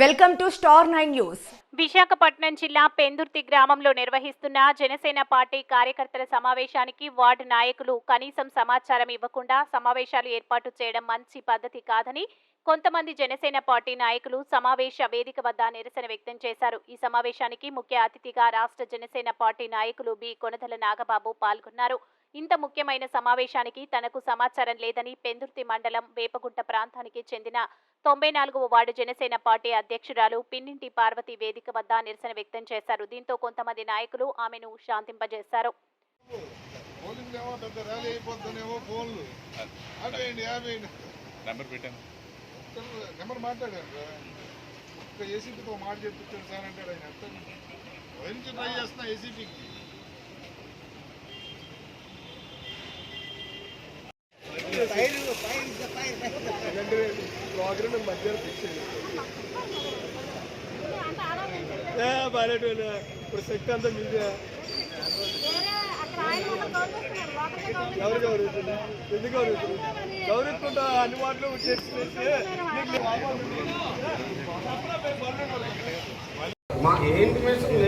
Welcome to star nine news. Visakhapatnam జిల్లా పెందుర్తి గ్రామంలో నిర్వహిస్తున్న జనసేన పార్టీ కార్యకర్తల సమావేశానికి వార్డు నాయకులు కనీసం సమాచారం ఇవ్వకుండా సమావేశాలు ఏర్పాటు చేయడం మంచి పద్ధతి కాదని కొంతమంది జనసేన పార్టీ నాయకులు సమావేశ వేదిక వద్ద నిరసన వ్యక్తం చేశారు. ఈ సమావేశానికి ముఖ్య అతిథిగా రాష్ట్ర జనసేన పార్టీ నాయకులు బి. కొనదల నాగబాబు పాల్గొన్నారు. ఇంత ముఖ్యమైన సమావేశానికి తనకు సమాచారం లేదని పెందుర్తి మండలం వేపగుంట ప్రాంతానికి చెందిన తొంభై నాలుగవ వార్డు జనసేన పార్టీ అధ్యక్షురాలు పిన్నింటి పార్వతి వేదిక వద్ద నిరసన వ్యక్తం చేశారు. దీంతో కొంతమంది నాయకులు ఆమెను శాంతింపజేశారు. నెంబర్ మాట్లాడారు. ఒక్క ఏసీపీతో మాట చెప్పించాడు సార్ అంటాడు ఆయన ట్రై చేస్తున్నా ఏసీపీకి? ఇప్పుడు శక్తి అంతా మీదే ఎవరు గౌరవించండి ఎందుకు గౌరవించండి గౌరవించుకుంటా అన్ని వాటిలో చేసి మాకు ఏ